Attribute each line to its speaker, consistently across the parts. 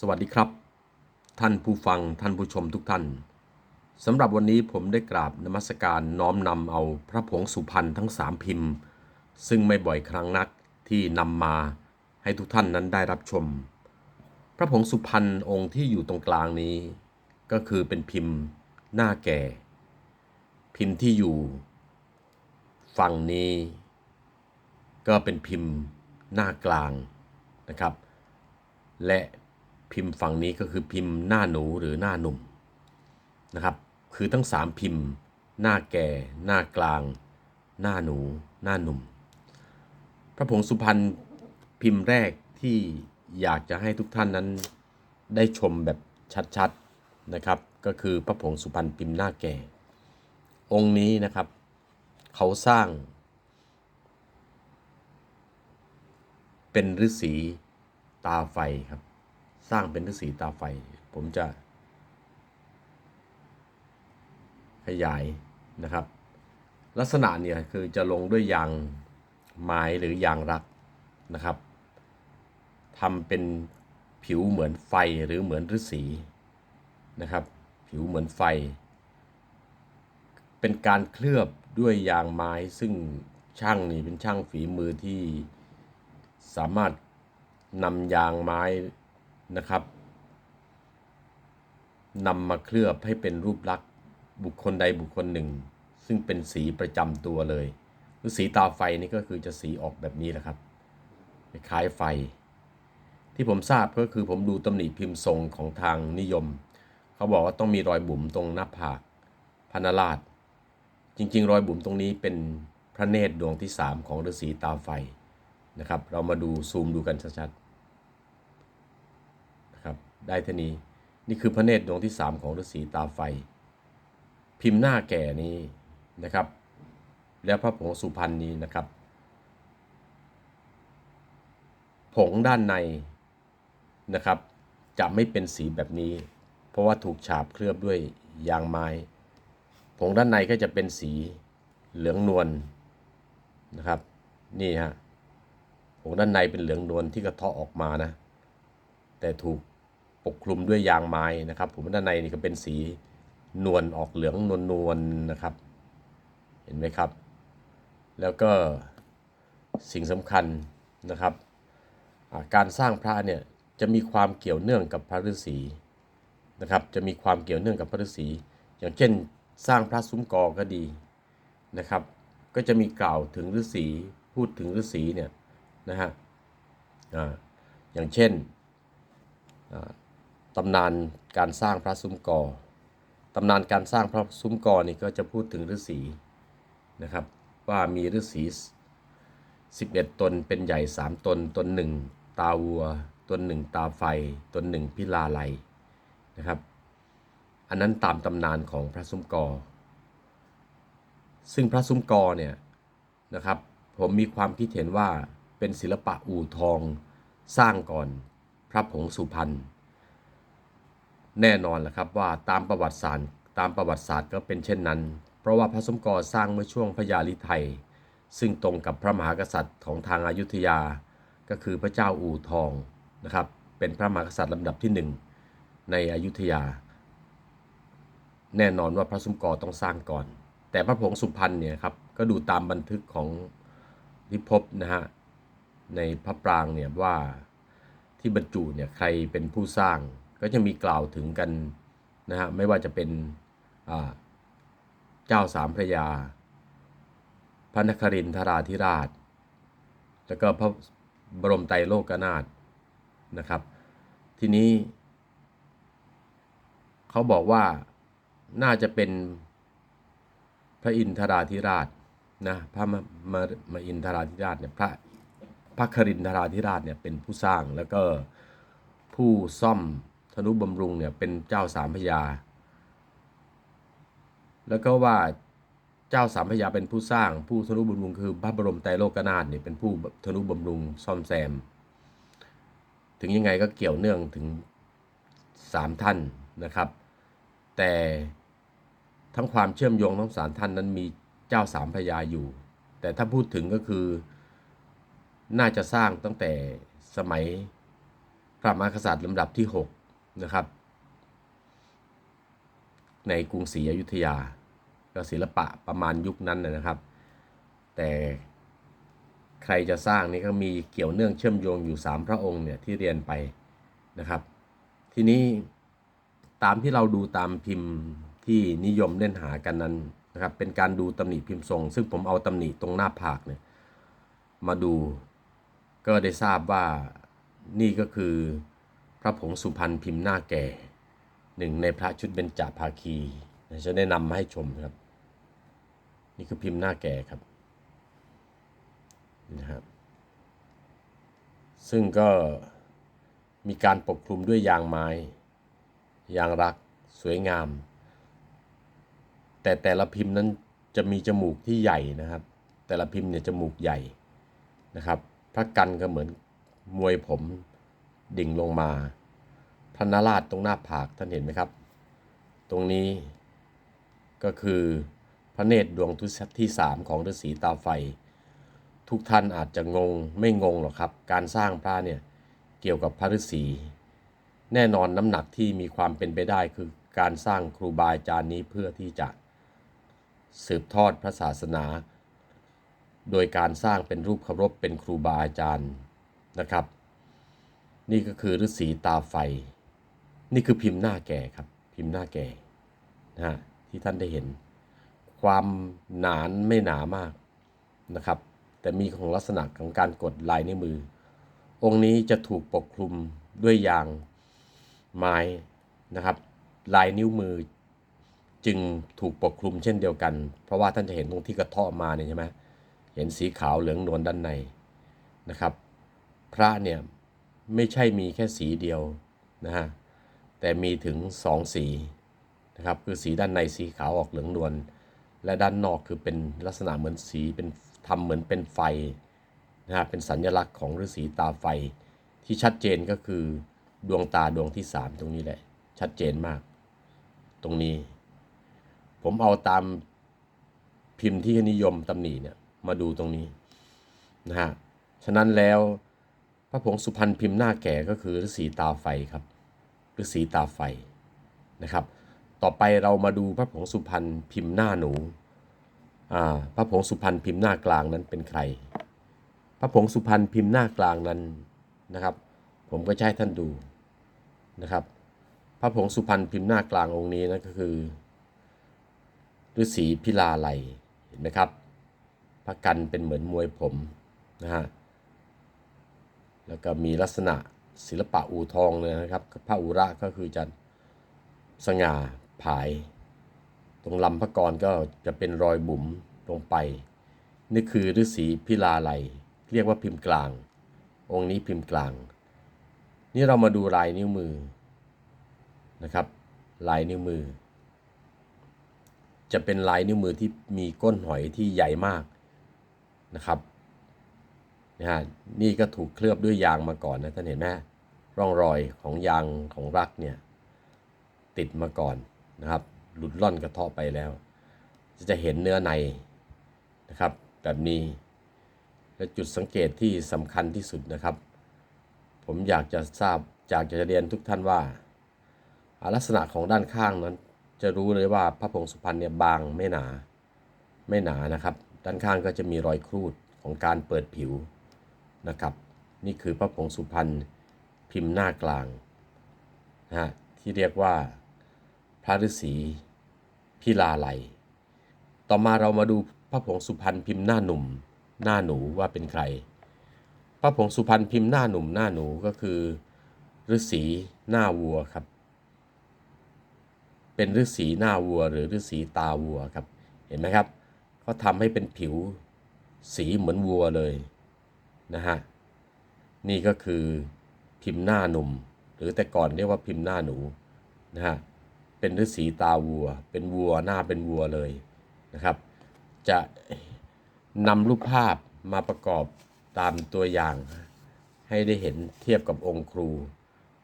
Speaker 1: สวัสดีครับ ท่านผู้ฟังท่านผู้ชมทุกท่านสำหรับวันนี้ผมได้กราบนมัสการน้อมนำเอาพระผงสุพรรณทั้งสามพิมพ์ ซึ่งไม่บ่อยครั้งนักที่นำมาให้ทุกท่านนั้นได้รับชม พระผงสุพรรณองค์ที่อยู่ตรงกลางนี้ ก็คือเป็นพิมพ์หน้าแก่ พิมพ์ที่อยู่ ฝั่งนี้ ก็เป็นพิมพ์หน้ากลางนะครับ และ พิมพ์ฝั่งนี้ก็คือพิมพ์หน้าหนูหรือหน้าหนุ่มนะครับ คือทั้ง 3 พิมพ์ หน้าแก่ หน้ากลาง หน้าหนู หน้าหนุ่ม พระผงสุพรรณพิมพ์แรกที่อยากจะให้ทุกท่านนั้นได้ชมแบบชัดๆนะครับ ก็คือพระผงสุพรรณพิมพ์หน้าแก่ องค์นี้นะครับ เขาสร้าง เป็นฤาษีตาไฟครับ สร้างเป็นฤาษีตาไฟ ผมจะ ขยายนะครับ ลักษณะเนี่ยคือจะลงด้วยยางไม้หรือยางรักนะครับทำเป็นผิวเหมือนไฟหรือเหมือนฤาษีนะครับ ผิวเหมือนไฟ เป็นการเคลือบด้วยยางไม้ซึ่งช่างนี่เป็นช่างฝีมือที่สามารถนำยางไม้ นะครับนำมาเคลือบให้เป็นรูปลักษณ์บุคคลใดบุคคลหนึ่ง ซึ่งเป็นสีประจำตัวเลยคือสีตาไฟนี่ก็คือจะสีออกแบบนี้แหละครับคล้ายไฟ ที่ผมทราบก็คือผมดูตำหนิพิมพ์ทรงของทางนิยม เขาบอกว่าต้องมีรอยบุ๋มตรงหน้าผากพันราช จริง ๆ รอยบุ๋มตรงนี้เป็นพระเนตรดวงที่ 3 ของฤาษีตาไฟนะครับ เรามาดูซูมดูกันชัดๆ ได้เทนี้นี่คือพระเนตรดวงที่ 3 ของฤาษีตาไฟ พิมพ์หน้าแก่นี้นะครับ แล้วพระผงสุพรรณนี้นะครับ ผงด้านในนะครับ จะไม่เป็นสีแบบนี้ เพราะว่าถูกฉาบเคลือบด้วยยางไม้ ผงด้านในก็จะเป็นสีเหลืองนวลนะครับ นี่ฮะผงด้านในเป็นเหลืองนวลที่กระเทาะออกมานะ แต่ถูก ปกคลุมด้วยยางไม้นะครับ ผมด้านในนี่ก็เป็นสีนวลออกเหลืองนวลนวลๆนะครับ เห็นไหมครับ แล้วก็สิ่งสำคัญนะครับ การสร้างพระเนี่ยจะมีความเกี่ยวเนื่องกับพระฤาษีนะครับ จะมีความเกี่ยวเนื่องกับพระฤาษี อย่างเช่นสร้างพระซุ้มกอก็ดีนะครับ ก็จะมีกล่าวถึงฤาษีพูดถึงฤาษีเนี่ยนะฮะออย่างเช่น ตำนานการสร้างพระซุ้มกอตำนานการสร้างพระซุ้มกอนี่ก็จะพูดถึงฤาษีนะครับ ว่ามีฤาษี11 ตนเป็นใหญ่ 3 ตน ตนหนึ่งตาวัว ตนหนึ่งตาไฟ ตนหนึ่งพิลาไลนะครับ อันนั้นตามตำนานของพระซุ้มกอ ซึ่งพระซุ้มกอเนี่ยนะครับผมมีความคิดเห็นว่าเป็นศิลปะอู่ทอง สร้างก่อนพระผงสุพรรณ แน่นอนแหละครับว่าตามประวัติศาสตร์ตามประวัติศาสตร์ก็เป็นเช่นนั้น เพราะว่าพระสมกรสร้างเมื่อช่วงพระยาลิไทย ซึ่งตรงกับพระมหากษัตริย์ของทางอายุทยา ก็คือพระเจ้าอู่ทองนะครับเป็นพระมหากษัตริย์ลำดับที่หนึ่งในอยุธยา แน่นอนว่าพระสมกรต้องสร้างก่อน แต่พระผงสุพรรณเนี่ยครับก็ดูตามบันทึกของที่พบนะฮะในพระปรางเนี่ยว่าที่บรรจุเนี่ยใครเป็นผู้สร้าง ก็จะมีกล่าวถึงกันนะฮะไม่ว่าจะเป็นเจ้าสามพระยา พระนครินทราธิราช แล้วก็พระบรมไตรโลกนาถนะครับ ทีนี้ เขาบอกว่าน่าจะเป็นพระอินทราธิราชนะพระมมามาอินทราธิราชเนี่ยพระพระครินทราธิราชเนี่ยเป็นผู้สร้างแล้วก็ผู้ซ่อม ธนุบำรุงเนี่ยเป็นเจ้าสามพระยาแล้วก็ว่าเจ้าสามพระยาเป็นผู้สร้างผู้ธนุบำรุงคือพระบรมไตรโลกนาถเนี่ยเป็นผู้ธนุบำรุงซ่อมแซม ถึงยังไงก็เกี่ยวเนื่องถึงสามท่านนะครับ แต่ทั้งความเชื่อมโยงทั้งสามท่านนั้นมีเจ้าสามพระยาอยู่ แต่ถ้าพูดถึงก็คือน่าจะสร้างตั้งแต่สมัยพระระมหากษัตริย์ลำดับที่ 6 นะครับ ในกรุงศรีอยุธยาก็ศิลปะประมาณยุคนั้นนะครับ แต่ใครจะสร้างนี่ก็มีเกี่ยวเนื่องเชื่อมโยงอยู่ 3 พระองค์เนี่ยที่เรียนไปนะครับ ทีนี้ตามที่เราดูตามพิมพ์ที่นิยมเล่นหากันนั้นนะครับ เป็นการดูตำหนิพิมพ์ทรง ซึ่งผมเอาตำหนิตรงหน้าผากเนี่ยมาดูก็ได้ทราบว่านี่ก็คือ ระผงสุพรรณพิมพ์หน้าแก่หนึ่งในพระชุดเบญจภาคีจะได้นำมาให้ชมครับ นี่คือพิมพ์หน้าแก่ครับนี่นะครับ ซึ่งก็มีการปกคลุมด้วยยางไม้ ยางรักสวยงาม แต่แต่ละพิมพ์นั้นจะมีจมูกที่ใหญ่นะครับ แต่ละพิมพ์เนี่ยจมูกใหญ่นะครับ พระกันก็เหมือนมวยผม ดิ่งลงมาพระนราชตรงหน้าผากท่านเห็นไหมครับ ตรงนี้ก็คือพระเนตรดวงทุที่สามของฤาษีตาไฟ ทุกท่านอาจจะงงไม่งงหรอกครับ การสร้างพระเนี่ยเกี่ยวกับพระฤาษีแน่นอนน้ำหนักที่มีความเป็นไปได้คือการสร้างครูบาอาจารย์นี้เพื่อที่จะ สืบทอดพระศาสนา โดยการสร้างเป็นรูปเคารพเป็นครูบาอาจารย์นะครับ นี่ก็คือฤาษีตาไฟ นี่คือพิมพ์หน้าแก่ครับ พิมพ์หน้าแก่นะฮะที่ท่านได้เห็น ความหนานไม่หนามากนะครับ แต่มีของลักษณะของการกดลายนิ้วมือ องค์นี้จะถูกปกคลุมด้วยยางไม้นะครับ ลายนิ้วมือจึงถูกปกคลุมเช่นเดียวกัน เพราะว่าท่านจะเห็นตรงที่กระเทาะมาเนี่ยใช่ไหมเห็นสีขาวเหลืองนวลด้านในนะครับ พระเนี่ย ไม่ใช่มีแค่สีเดียวนะฮะแต่มีถึงสองสีนะครับคือสีด้านในสีขาวออกเหลืองนวลและด้านนอกคือเป็นลักษณะเหมือนสีเป็นทำเหมือนเป็นไฟนะฮะเป็นสัญลักษณ์ของฤาษีตาไฟ ที่ชัดเจนก็คือดวงตาดวงที่สามตรงนี้แหละ ชัดเจนมาก ตรงนี้ ผมเอาตามพิมพ์ที่นิยมตำหนิเนี่ยมาดูตรงนี้นะฮะฉะนั้นแล้ว พระผงสุพรรณพิมพ์หน้าแก่ก็คือฤาษีตาไฟครับฤาษีตาไฟนะครับ ต่อไปเรามาดูพระผงสุพรรณพิมพ์หน้าหนูอ่าพระผงสุพรรณพิมพ์หน้ากลางนั้นเป็นใคร พระผงสุพรรณพิมพ์หน้ากลางนั้นนะครับ ผมก็ให้ท่านดูนะครับ พระผงสุพรรณพิมพ์หน้ากลางองค์นี้นะก็คือฤาษีพิลาไลเห็นไหมครับ พระกันเป็นเหมือนมวยผมนะฮะ แล้วก็มีลักษณะศิลปะอูทองเลยนะครับพระอุระก็คือจะสง่าผาย ตรงลำพระกรก็จะเป็นรอยบุ๋มลงไป นี่คือฤาษีพิลาไลยเรียกว่าพิมพ์กลาง องค์นี้พิมพ์กลาง นี่เรามาดูลายนิ้วมือนะครับ ลายนิ้วมือ จะเป็นลายนิ้วมือที่มีก้นหอยที่ใหญ่มากนะครับ นะฮะนี่ก็ถูกเคลือบด้วยยางมาก่อนนะท่านเห็นไหมร่องรอยของยางของรักเนี่ยติดมาก่อนนะครับ หลุดล่อนกระเทาะไปแล้วจะเห็นเนื้อในนะครับ แบบนี้และจุดสังเกตที่สำคัญที่สุดนะครับ ผมอยากจะทราบอยากจะเรียนทุกท่านว่า ลักษณะของด้านข้างนั้น จะรู้เลยว่าพระผงสุพรรณเนี่ยบางไม่หนาไม่หนานะครับ ด้านข้างก็จะมีรอยครูดของการเปิดผิว นะครับ นี่คือพระผงสุพรรณพิมพ์หน้ากลางนะฮะที่เรียกว่าพระฤาษีพิลาไลต่อมาเรามาดูพระผงสุพรรณพิมพ์หน้าหนุ่ม หน้าหนูว่าเป็นใคร พระผงสุพรรณพิมพ์หน้าหนุ่มหน้าหนูก็คือฤาษีหน้าวัวครับ เป็นฤาษีหน้าวัว หรือฤาษีตาวัวครับ เห็นไหมครับเขาทำให้เป็นผิวสีเหมือนวัวเลย นะฮะนี่ก็คือพิมพ์หน้าหนุ่ม หรือแต่ก่อนเรียกว่าพิมพ์หน้าหนูนะฮะเป็นฤาษีตาวัว เป็นวัวหน้าเป็นวัวเลยนะครับ จะนำรูปภาพมาประกอบตามตัวอย่าง ให้ได้เห็นเทียบกับองค์ครู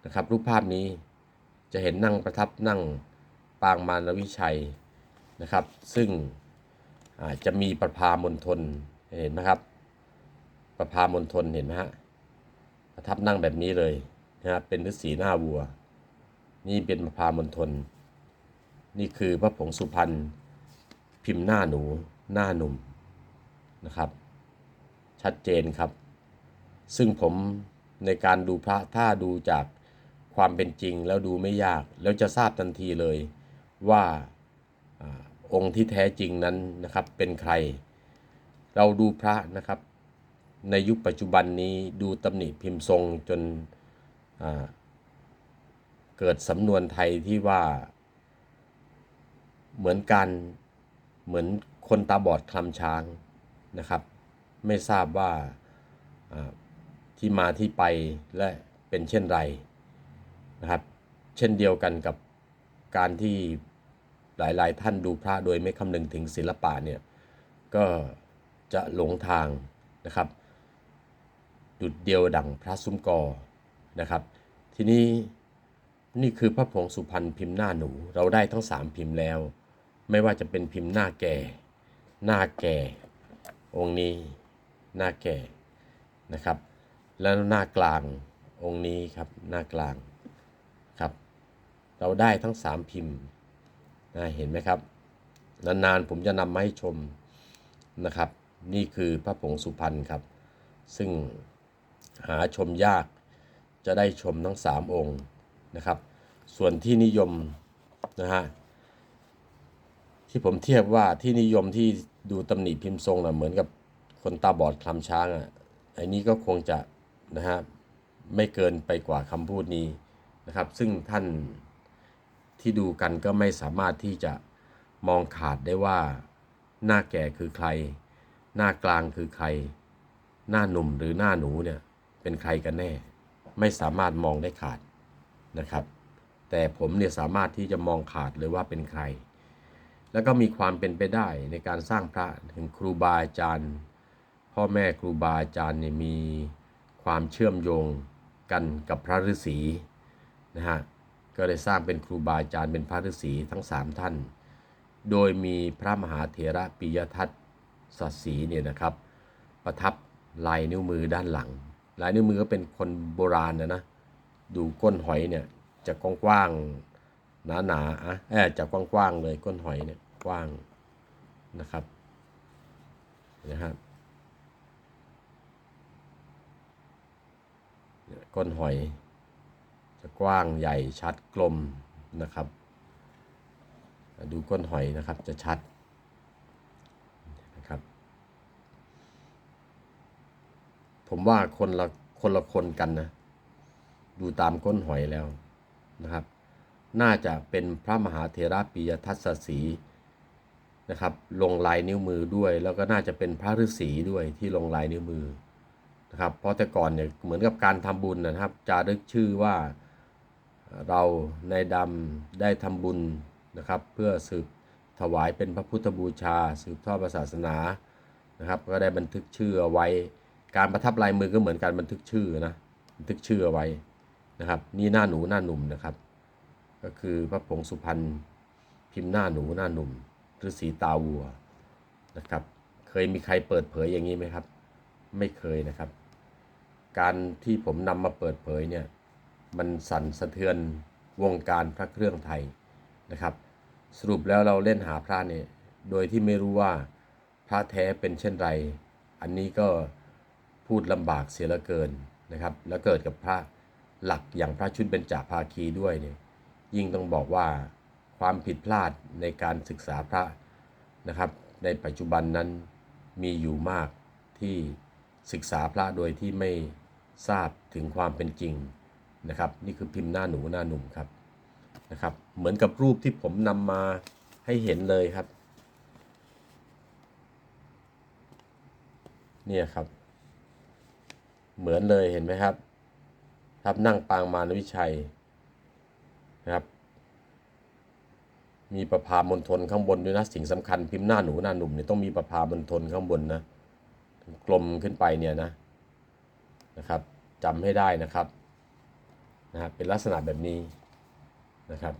Speaker 1: นะครับ รูปภาพนี้จะเห็นนั่งประทับนั่งปางมารวิชัยนะครับ ซึ่งจะมีประพามณฑลเห็นไหมครับ ประพามณฑลเห็นไหมฮะประทับนั่งแบบนี้เลยนะฮะเป็นฤาษีหน้าวัว นี่เป็นมพามณฑลนี่คือพระผงสุพรรณพิมพ์หน้าหนูหน้าหนุ่มนะครับ ชัดเจนครับ ซึ่งผมในการดูพระถ้าดูจากความเป็นจริงแล้วดูไม่ยาก แล้วจะทราบทันทีเลยว่าอาองค์ที่แท้จริงนั้นนะครับเป็นใคร เราดูพระนะครับ ในยุคปัจจุบันนี้ดูตำหนิพิมพ์ทรงจนเกิดสำนวนไทยที่ว่าเหมือนกันเหมือนคนตาบอดคลำช้างนะครับ ไม่ทราบว่าอ่าที่มาที่ไปและเป็นเช่นไรนะครับ เช่นเดียวกันกับการที่หลายๆท่านดูพระโดยไม่คำนึงถึงศิลปะเนี่ยก็จะหลงทางนะครับ ดุดเดียวดั่งพระซุ้มกอนะครับ ทีนี้นี่คือพระผงสุพรรณพิมพ์หน้าหนู เราได้ทั้งสามพิมพ์แล้ว ไม่ว่าจะเป็นพิมพ์หน้าแก่ หน้าแก่ องค์นี้หน้าแก่นะครับ แล้วหน้ากลางองค์นี้ครับหน้ากลางครับ เราได้ทั้งสามพิมพ์นะเห็นไหมครับ นานๆผมจะนำมาให้ชมนะครับ นี่คือพระผงสุพรรณครับ ซึ่ง หาชมยาก จะได้ชมทั้งสามองค์นะครับ ส่วนที่นิยมนะฮะที่ผมเทียบว่าที่นิยมที่ดูตำหนิพิมพ์ทรงนะเหมือนกับคนตาบอดคลำช้างอะไอ้นี้ก็คงจะนะฮะไม่เกินไปกว่าคำพูดนี้นะครับ ซึ่งท่านที่ดูกันก็ไม่สามารถที่จะมองขาดได้ว่าหน้าแก่คือใคร หน้ากลางคือใคร หน้าหนุ่มหรือหน้าหนูเนี่ย เป็นใครกันแน่ ไม่สามารถมองได้ขาดนะครับ แต่ผมเนี่ยสามารถที่จะมองขาดเลยว่าเป็นใคร แล้วก็มีความเป็นไปได้ในการสร้างพระถึงครูบาอาจารย์ พ่อแม่ครูบาอาจารย์เนี่ยมีความเชื่อมโยงกันกับพระฤาษีนะฮะก็เลยสร้างเป็นครูบาอาจารย์เป็นพระฤาษีทั้งสามท่าน โดยมีพระมหาเถระปิยทัตสัสสีเนี่ยนะครับ ประทับลายนิ้วมือด้านหลัง ลายนิ้วมือก็เป็นคนโบราณนะนะ ดูก้นหอยเนี่ยจะกว้างๆหนาๆอะเออจะกว้างๆเลยก้นหอยเนี่ยกว้างนะครับนะครับก้นหอยจะกว้างใหญ่ชัดกลมนะครับ ดูก้นหอยนะครับจะชัดนะครับ ผมว่าคนละคนละคนกันนะ ดูตามก้นหอยแล้วนะครับ น่าจะเป็นพระมหาเถระปียทัศสีนะครับ ลงลายนิ้วมือด้วย แล้วก็น่าจะเป็นพระฤาษีด้วยที่ลงลายนิ้วมือนะครับ เพราะแต่ก่อนเนี่ยเหมือนกับการทำบุญนะครับ จารึกชื่อว่าเราในดำได้ทำบุญนะครับ เพื่อสืบถวายเป็นพระพุทธบูชา สืบทอดศาสนานะครับ ก็ได้บันทึกชื่อเอาไว้ การประทับลายมือก็เหมือนการบันทึกชื่อนะบันทึกชื่อเอาไว้นะครับ นี่หน้าหนูหน้าหนุ่มนะครับ ก็คือพระผงสุพรรณพิมพ์หน้าหนูหน้าหนุ่มฤาษีตาวัวนะครับ เคยมีใครเปิดเผยอย่างนี้ไหมครับ ไม่เคยนะครับ การที่ผมนำมาเปิดเผยเนี่ยมันสั่นสะเทือนวงการพระเครื่องไทยนะครับ สรุปแล้วเราเล่นหาพระเนี่ยโดยที่ไม่รู้ว่าพระแท้เป็นเช่นไร อันนี้ก็ พูดลำบากเสียเหลือเกินนะครับ แล้วเกิดกับพระหลักอย่างพระชุดเบญจภาคีด้วยเนี่ยยิ่งต้องบอกว่าความผิดพลาดในการศึกษาพระนะครับ ในปัจจุบันนั้นมีอยู่มากที่ศึกษาพระโดยที่ไม่ทราบถึงความเป็นจริงนะครับ นี่คือพิมพ์หน้าหนูหน้าหนุ่มครับนะครับ เหมือนกับรูปที่ผมนำมาให้เห็นเลยครับ เนี่ยครับ เหมือนเลยเห็นไหมครับครับนั่งปางมารวิชัยนะครับ มีประพามณฑลข้างบนด้วยนะสิ่งสำคัญพิมพ์หน้าหนูหน้าหนุ่มเนี่ยต้องมีประพามณฑลข้างบนนะกลมขึ้นไปเนี่ยนะนะครับจำให้ได้นะครับนะครับเป็นลักษณะแบบนี้นะครับ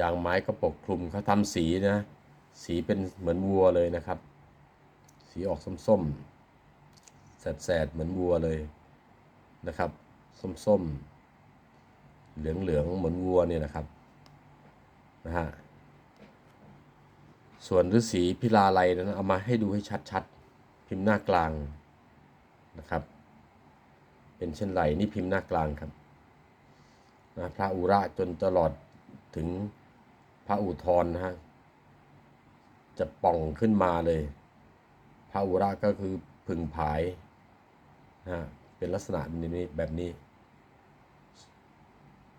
Speaker 1: ยางไม้ก็ปกคลุมเขาทำสีนะ สีเป็นเหมือนวัวเลยนะครับ สีออกส้มๆแสดๆเหมือนวัวเลยนะครับ ส้มๆ เหลืองๆเหมือนวัวเนี่ยนะครับนะฮะส่วนฤาษีพิลาไลนั้นเอามาให้ดูให้ชัดๆ พิมพ์หน้ากลางนะครับ เป็นเช่นไรนี่พิมพ์หน้ากลางครับนะพระอุระจนตลอดถึง พระอุทธรนะฮะจะป่องขึ้นมาเลย พระอุระก็คือผึ่งผายนะฮะเป็นลักษณะนี้แบบนี้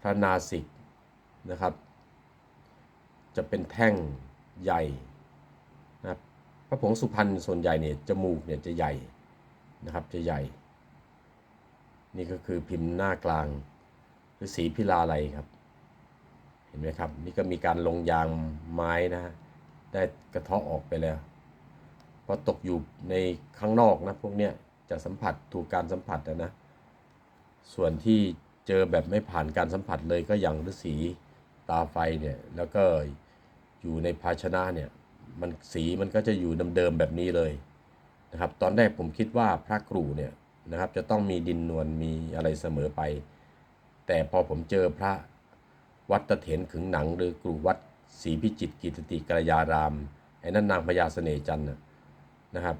Speaker 1: พระนาสิกนะครับ จะเป็นแท่งใหญ่นะครับพระผงสุพรรณส่วนใหญ่เนี่ยจมูกเนี่ยจะใหญ่นะครับจะใหญ่ นี่ก็คือพิมพ์หน้ากลาง หรือสีพิลาไลครับ ห็นไหมครับ นี่ก็มีการลงยางไม้นะฮะได้กระเทาะออกไปแล้วพราะตกอยู่ในข้างนอกนะพวกเนี้ยจะสัมผัสถูกการสัมผัสนะนะ ส่วนที่เจอแบบไม่ผ่านการสัมผัสเลยก็อย่างฤาษีตาไฟเนี่ยแล้วก็อยู่ในภาชนะเนี่ยมันสีมันก็จะอยู่เดิมๆแบบนี้เลยนะครับ ตอนแรกผมคิดว่าพระกรูเนี่ยนะครับจะต้องมีดินนวลมีอะไรเสมอไป แต่พอผมเจอพระ วัดตะเถนขึงหนัง หรือกรูวัดศรีพิจิตกิตติกรยารามไอ้นั่นนางพญาเสน่จันทร์นะครับ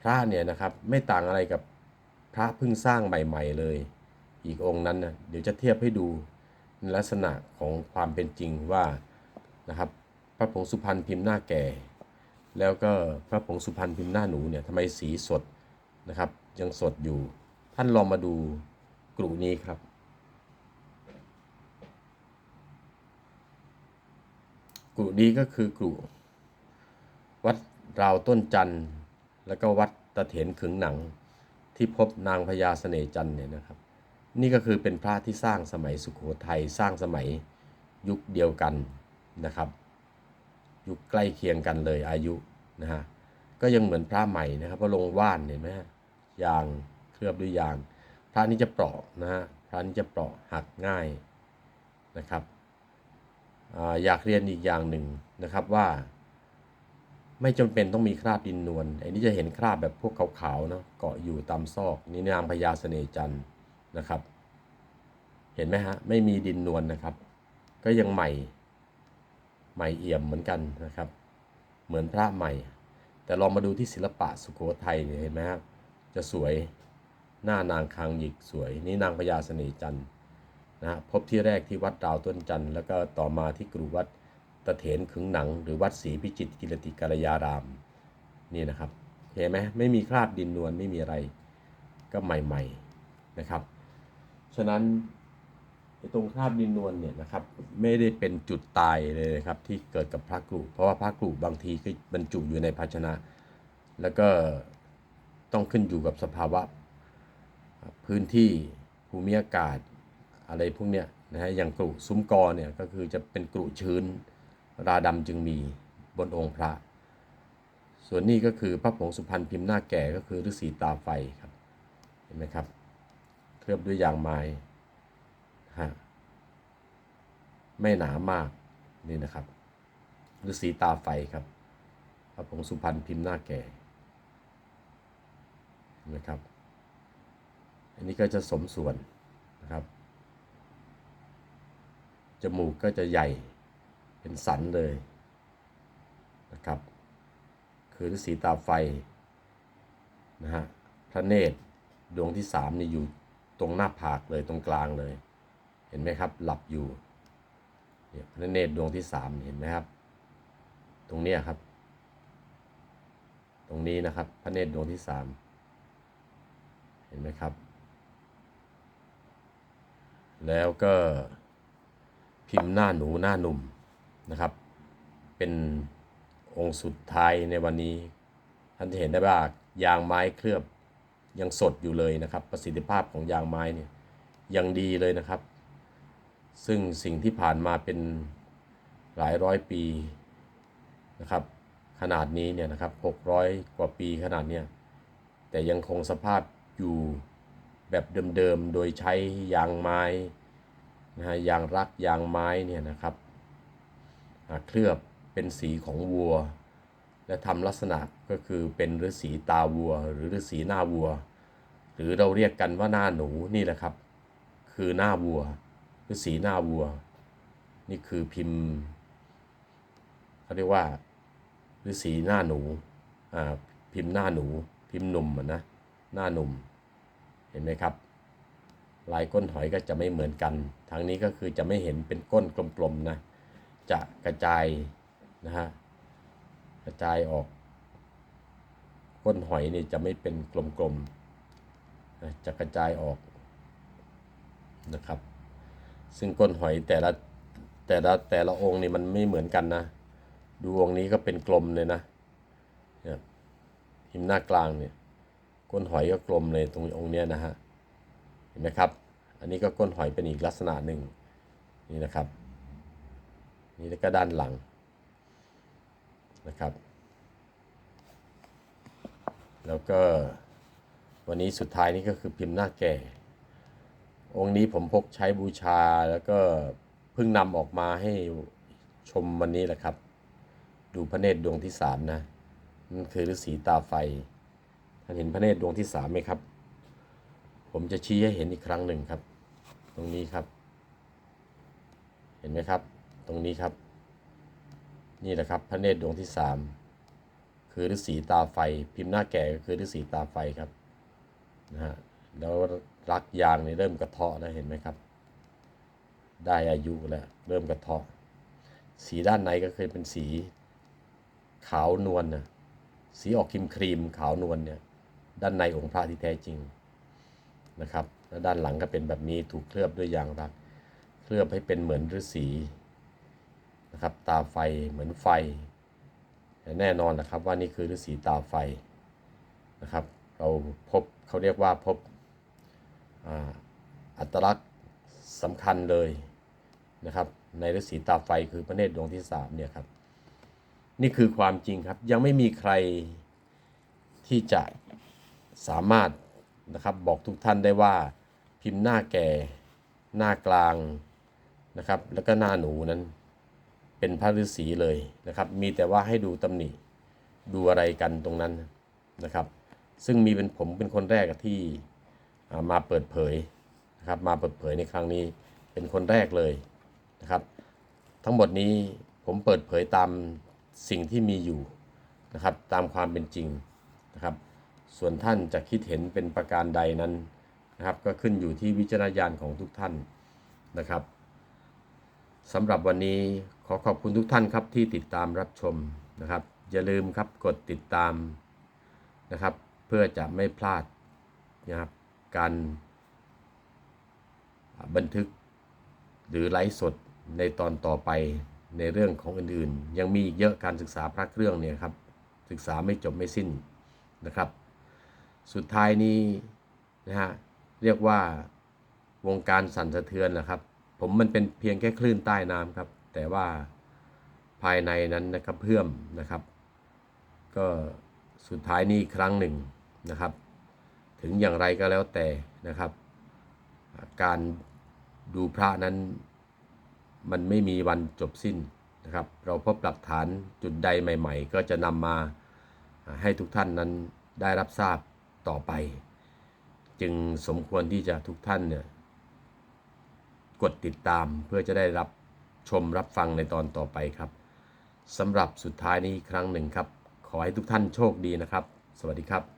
Speaker 1: พระเนี่ยนะครับไม่ต่างอะไรกับพระเพิ่งสร้างใหม่ ๆ เลย อีกองค์นั้นนะเดี๋ยวจะเทียบให้ดูในลักษณะของความเป็นจริงว่านะครับ พระผงสุพรรณพิมพ์หน้าแก่ แล้วก็พระผงสุพรรณพิมพ์หน้าหนูเนี่ยทำไมสีสดนะครับ ยังสดอยู่ ท่านลองมาดูกลุ่นี้ครับ กลุ่นี้ก็คือกลุ่วัดราวต้นจันทร์ แล้วก็วัดตะเถนขึงหนังที่พบนางพญาเสน่จันทร์เนี่ยนะครับ นี่ก็คือเป็นพระที่สร้างสมัยสุขโขทัยสร้างสมัยยุคเดียวกันนะครับ ยุคใกล้เคียงกันเลยอายุนะฮะก็ยังเหมือนพระใหม่นะครับเพราะลงว่านเห็นไหมยางเคลือบด้วยยาง พระนี้จะเปราะนะฮะพระนี้จะเปราะหักง่ายนะครับ อยากเรียนอีกอย่างหนึ่งนะครับว่า ไม่จำเป็นต้องมีคราบดินนวลไอ้นี่จะเห็นคราบแบบพวกขาวๆเนาะเกาะอยู่ตามซอกนี่นางพญาเสน่จันทร์นะครับ เห็นไหมฮะไม่มีดินนวลนะครับ ก็ยังใหม่ใหม่เอี่ยมเหมือนกันนะครับ เหมือนพระใหม่ แต่ลองมาดูที่ศิลปะสุโขทัยเนี่ยเห็นไหมครับจะสวยหน้านางคางหยิกสวย นี่นางพญาเสน่จันทร์ นะพบที่แรกที่วัดดาวต้นจันทร์แล้วก็ต่อมาที่กรุวัดตะเถนขึงหนัง หรือวัดศรีพิจิตรกิรติกรยารามนี่นะครับเห็นไหมไม่มีคราบดินนวลไม่มีอะไรก็ใหม่ๆนะครับ ฉะนั้นตรงคราบดินนวลเนี่ยนะครับไม่ได้เป็นจุดตายเลยนะครับที่เกิดกับพระกรุเพราะว่าพระกรุบางทีก็บรรจุอยู่ในภาชนะ แล้วก็ต้องขึ้นอยู่กับสภาวะพื้นที่ภูมิอากาศ อะไรพวกเนี้ยนะฮะอย่างกรุซุ้มกอเนี่ยก็คือจะเป็นกรุชื้นราดำจึงมีบนองค์พระ ส่วนนี้ก็คือพระผงสุพรรณพิมพ์หน้าแก่ก็คือฤาษีตาไฟครับเห็นไหมครับ เคลือบด้วยยางไม้ฮะไม่หนามากนี่นะครับฤาษีตาไฟครับพระผงสุพรรณพิมพ์หน้าแก่นไหมครับ อันนี้ก็จะสมส่วนนะครับ จมูกก็จะใหญ่เป็นสันเลยนะครับคือฤาษีตาไฟนะฮะพระเนตรดวงที่สามนี่อยู่ตรงหน้าผากเลยตรงกลางเลย เห็นไหมครับ หลับอยู่เนี่ยพระเนตรดวงที่สามเห็นไหมครับ ตรงเนี้ยครับ ตรงนี้นะครับ พระเนตรดวงที่สามเห็นไหมครับ แล้วก็ พิมพ์หน้าหนูหน้าหนุ่มนะครับ เป็นองค์สุดท้ายในวันนี้ท่านจะเห็นได้ว่ายางไม้เคลือบยังสดอยู่เลยนะครับ ประสิทธิภาพของยางไม้เนี่ยยังดีเลยนะครับ ซึ่งสิ่งที่ผ่านมาเป็นหลายร้อยปีนะครับ ขนาดนี้เนี่ยนะครับ600 กว่าปีขนาดเนี้ยแต่ยังคงสภาพอยู่แบบเดิมๆ โดยใช้ยางไม้ นะฮะยางรักยางไม้เนี่ยนะครับเคลือบเป็นสีของวัว และทำลักษณะก็คือเป็นฤาษีตาวัว หรือฤาษีหน้าวัว หรือเราเรียกกันว่าหน้าหนูนี่แหละครับ คือหน้าวัวฤาษีหน้าวัว นี่คือพิมพ์เขาเรียกว่าฤาษีหน้าหนูอ่าพิมพ์หน้าหนู พิมพ์หนุ่มนะหน้าหนุ่มเห็นไหมครับ ลายก้นหอยก็จะไม่เหมือนกันทางนี้ก็คือจะไม่เห็นเป็นก้นกลมๆนะ จะกระจายนะฮะ กระจายออก ก้นหอยนี่จะไม่เป็นกลมๆ จะกระจายออกนะครับ ซึ่งก้นหอยแต่ละแต่ละแต่ละองค์นี่มันไม่เหมือนกันนะ ดูองค์นี้ก็เป็นกลมเลยนะเนี่ยพิมหน้ากลางเนี่ย ก้นหอยก็กลมเลยตรงองค์เนี้ยนะฮะ ห็นไหมครับ อันนี้ก็ก้นหอยเป็นอีกลักษณะหนึ่งนี่นะครับ นี่แล้วก็ด้านหลังนะครับ แล้วก็วันนี้สุดท้ายนี่ก็คือพิมพ์หน้าแก่ องค์นี้ผมพกใช้บูชาแล้วก็เพิ่งนำออกมาให้ชมวันนี้แหละครับ ดูพระเนตรดวงที่สามนะนั่นคือฤาษีตาไฟท่านเห็นพระเนตรดวงที่สามไหมครับ ผมจะชี้ให้เห็นอีกครั้งหนึ่งครับ ตรงนี้ครับ เห็นไหมครับ ตรงนี้ครับ นี่แหละครับพระเนตรดวงที่สามคือฤาษีตาไฟ พิมพ์หน้าแก่ก็คือฤาษีตาไฟครับนะฮะแล้วรักยางนี่เริ่มกระเทาะแล้วเห็นไหมครับ ได้อายุแล้วเริ่มกระเทาะ สีด้านในก็เคยเป็นสีขาวนวลนะสีออกครีมครีมขาวนวลเนี่ยด้านในองค์พระที่แท้จริง นะครับแล้วด้านหลังก็เป็นแบบนี้ถูกเคลือบด้วยยางรัก เคลือบให้เป็นเหมือนฤาษีนะครับ ตาไฟเหมือนไฟแแน่นอนนะครับว่านี่คือฤาษีตาไฟนะครับ เราพบเขาเรียกว่าพบอัตลักษณ์สำคัญเลยนะครับ ในฤาษีตาไฟคือพระเนตรดวงที่สามเนี่ยครับนี่คือความจริงครับยังไม่มีใครที่จะสามารถ นะครับบอกทุกท่านได้ว่าพิมพ์หน้าแก่ หน้ากลางนะครับ แล้วก็หน้าหนูนั้น เป็นพระฤาษีเลยนะครับ มีแต่ว่าให้ดูตำหนิดูอะไรกันตรงนั้นนะครับ ซึ่งมีเป็นผมเป็นคนแรกที่มาเปิดเผยนะครับ มาเปิดเผยในครั้งนี้เป็นคนแรกเลยนะครับ ทั้งหมดนี้ผมเปิดเผยตามสิ่งที่มีอยู่นะครับ ตามความเป็นจริงนะครับ ส่วนท่านจะคิดเห็นเป็นประการใดนั้นนะครับ ก็ขึ้นอยู่ที่วิจารณญาณของทุกท่านนะครับสำหรับวันนี้ขอขอบคุณทุกท่านครับที่ติดตามรับชมนะครับ อย่าลืมครับกดติดตามนะครับ เพื่อจะไม่พลาดนะครับการบันทึกหรือไลฟ์สดในตอนต่อไปในเรื่องของอื่นๆ ยังมีอีกเยอะการศึกษาพระเครื่องเนี่ยครับศึกษาไม่จบไม่สิ้นนะครับ สุดท้ายนี้นะฮะเรียกว่าวงการสั่นสะเทือนนะครับ ผมมันเป็นเพียงแค่คลื่นใต้น้ำครับ แต่ว่าภายในนั้นนะครับเพื่อมนะครับ ก็สุดท้ายนี้ครั้งหนึ่งนะครับ ถึงอย่างไรก็แล้วแต่นะครับ การดูพระนั้นมันไม่มีวันจบสิ้นนะครับ เราพบหลักฐานจุดใดใหม่ ๆ ก็จะนำมาให้ทุกท่านนั้นได้รับทราบ ต่อไป จึงสมควรที่จะทุกท่านเนี่ยกดติดตามเพื่อจะได้รับชมรับฟังในตอนต่อไปครับสำหรับสุดท้ายนี้ครั้งหนึ่งครับ ขอให้ทุกท่านโชคดีนะครับ สวัสดีครับ